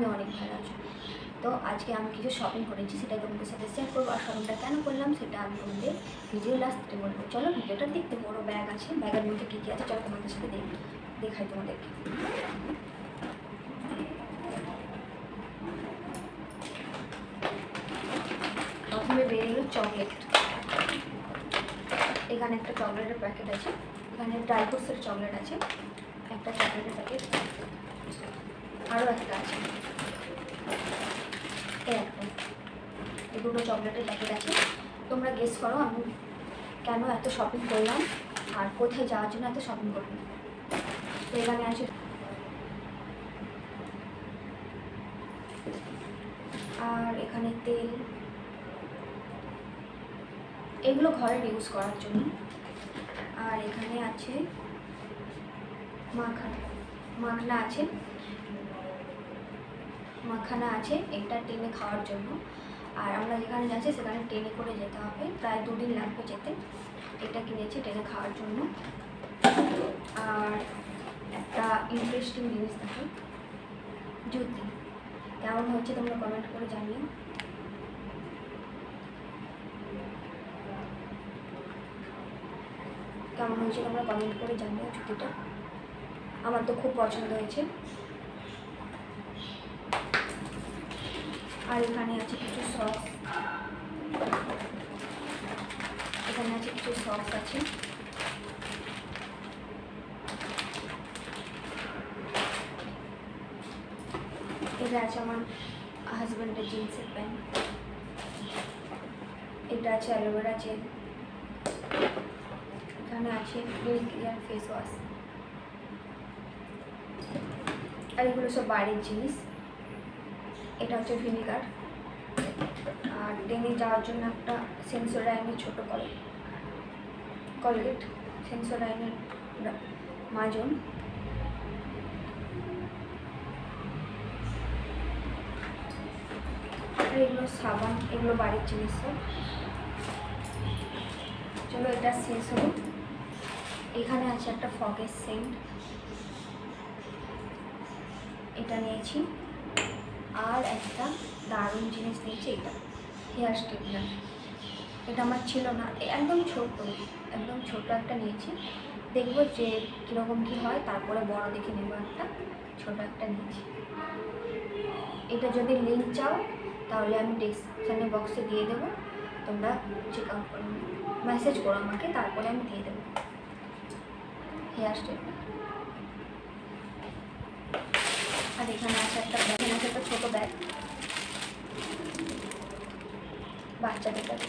আমি অনেক ভালো আছি। তো আজকে আমি কিছু শপিং করেছি, সেটা তোমাদের সাথে শেয়ার করব। আর শপিংটা কেন করলাম, সেটা আমি তোমাদের ভিডিও লাস্টে বলব। চলো ভিডিওটা দেখতে, বড় ব্যাগ আছে। ব্যাগের মধ্যে কী কী আছে, চলো তোমাদের সাথে দেখ, দেখাই তোমাদেরকে। প্রথমে বেরিয়ে চকলেট এখানে একটা চকলেটের প্যাকেট আছে। এখানে ড্রাই ফ্রুটসের চকলেট আছে। একটা চকলেটের প্যাকেট আরও একটা আছে। একটা এই দুটো চকলেটের প্যাকেট আছে। তোমরা গেস করো আমি কেন এত শপিং করলাম আর কোথায় যাওয়ার জন্য এত শপিং করলাম। তো এখানে আছে আর এখানে তেল। এগুলো ঘরের ইউজ করার জন্য। আর এখানে আছে মাখানা মাখনা আছে। মাখানা আছে, এটা ট্রেনে খাওয়ার জন্য। আর আমরা যেখানে যাচ্ছি, সেখানে ট্রেনে করে যেতে হবে। প্রায় দুদিন লাগবে যেতে। এটা কিনেছি ট্রেনে খাওয়ার জন্য। আর একটা ইন্টারেস্টিং জিনিস দেখো। জুতি। কেমন হচ্ছে তোমরা কমেন্ট করে জানিও। কেমন হয়েছে তোমরা কমেন্ট করে জানিও জুতিটা। আমার তো খুব পছন্দ হয়েছে। আর এখানে আছে কিছু সস এখানে আছে কিছু সস আছে। এটা আছে আমার হাজব্যান্ডের জিন্সের প্যান্ট এটা আছে অ্যালোভেরা জেল এখানে আছে মিল্ক ক্লিয়ার ফেস ওয়াশ আর এগুলো সব বাড়ির জিনিস। এটা হচ্ছে ভিনিগার। আর ট্রেনে যাওয়ার জন্য একটা সেন্সোডাইনের ছোটো কল কলগেট সেন্সোডাইনের মাজন। এগুলো সাবান, এগুলো বাড়ির জিনিস চলো এটা শেষ হলো। এখানে আছে একটা ফগের সেন্ট এটা নিয়েছি। আর একটা দারুণ জিনিস নিয়েছি এটা হেয়ার স্ট্রেটনার এটা আমার ছিল না একদম ছোট একদম ছোট একটা নিয়েছি। দেখব যে কীরকম কী হয়, তারপরে বড় দেখে নেব একটা, ছোট একটা নিয়েছি। এটা যদি লিঙ্ক চাও, তাহলে আমি ডিসক্রিপশানে বক্সে দিয়ে দেবো, তোমরা চেক আউট করে। মেসেজ করো আমাকে, তারপরে আমি দিয়ে দেবো। হেয়ার স্ট্রেটনার আর এখানে আছে একটা ব্যাগ এখানে আছে একটা ছোটো ব্যাগ বাচ্চাদের ব্যাগ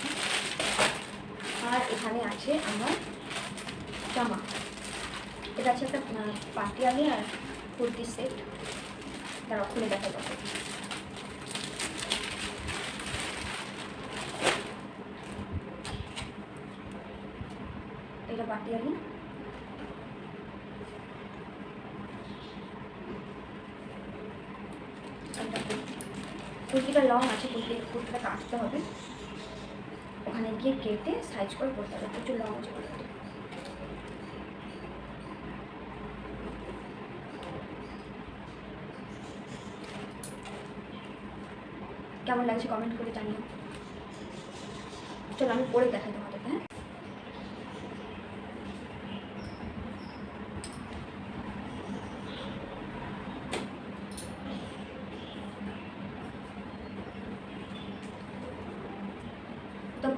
আর এখানে আছে আমার জামা। এটা আছে একটা পাটিয়ালি আর কুর্তি সেট তারা খুলে দেখা যাবে এটা পাটিয়ালি এটা কুর্তি কুর্তিটা লং আছে, কুর্তি কুর্তিটা কাটতে হবে। ওখানে গিয়ে কেটে সাইজ করে পড়তে হবে, প্রচুর লং আছে কেমন লাগছে কমেন্ট করে জানিও। চলো আমি পরে দেখাই তোমাদেরকে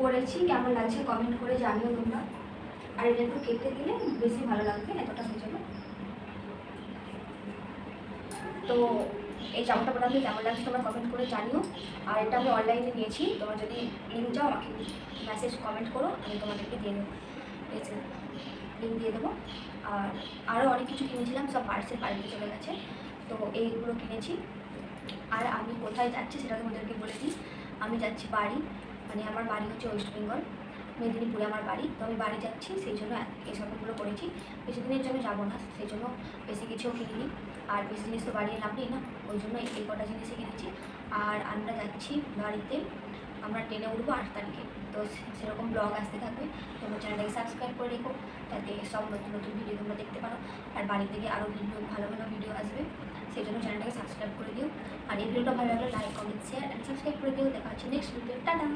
তো কেমন লাগছে কমেন্ট করে জানিও তোমরা। আর এটা একটু কেটে দিলে বেশি ভালো লাগবে, এতটা যাবে তো এই জামাটা পরে কেমন লাগছে তোমরা কমেন্ট করে জানিও। আর এটা আমি অনলাইনে নিয়েছি, তোমরা যদি লিঙ্ক চাও আমাকে মেসেজ কমেন্ট করো, আমি তোমাদেরকে দিয়ে দেবো। লিঙ্ক দিয়ে দেবো। আর আরও অনেক কিছু কিনেছিলাম, সব পার্সেল বাড়িতে চলে গেছে। তো এইগুলো কিনেছি। আর আমি কোথায় যাচ্ছি সেটা তোমাদেরকে বলে দিই। আমি যাচ্ছি বাড়ি। মানে আমার বাড়ি হচ্ছে ওয়েস্ট বেঙ্গল মেদিনীপুরে আমার বাড়ি। তো আমি বাড়ি যাচ্ছি, সেই জন্য এই শপিংগুলো করেছি। বেশি দিনের জন্য যাব না, সেই জন্য বেশি কিছুও কিনিনি। আর বেশি জিনিস তো লাভ নেই না, ওই জন্য এই কটা জিনিসই কিনেছি। আর আমরা যাচ্ছি বাড়িতে, আমরা ট্রেনে উঠবো আট তারিখে। তো সেরকম ব্লগ আসতে থাকবে। তোমরা চ্যানেলটাকে সাবস্ক্রাইব করে রেখো, যাতে সব নতুন নতুন ভিডিও তোমরা দেখতে পারো। আর বাড়ি থেকে আরও ভিডিও, ভালো ভালো ভিডিও আসবে। সেই জন্য চ্যানেলটাকে সাবস্ক্রাইব করে দিও। আর এই ভিডিওটা ভালো লাগলে like comment share and subscribe করে দিও। দেখা হচ্ছে নেক্সট ভিডিও টাটা!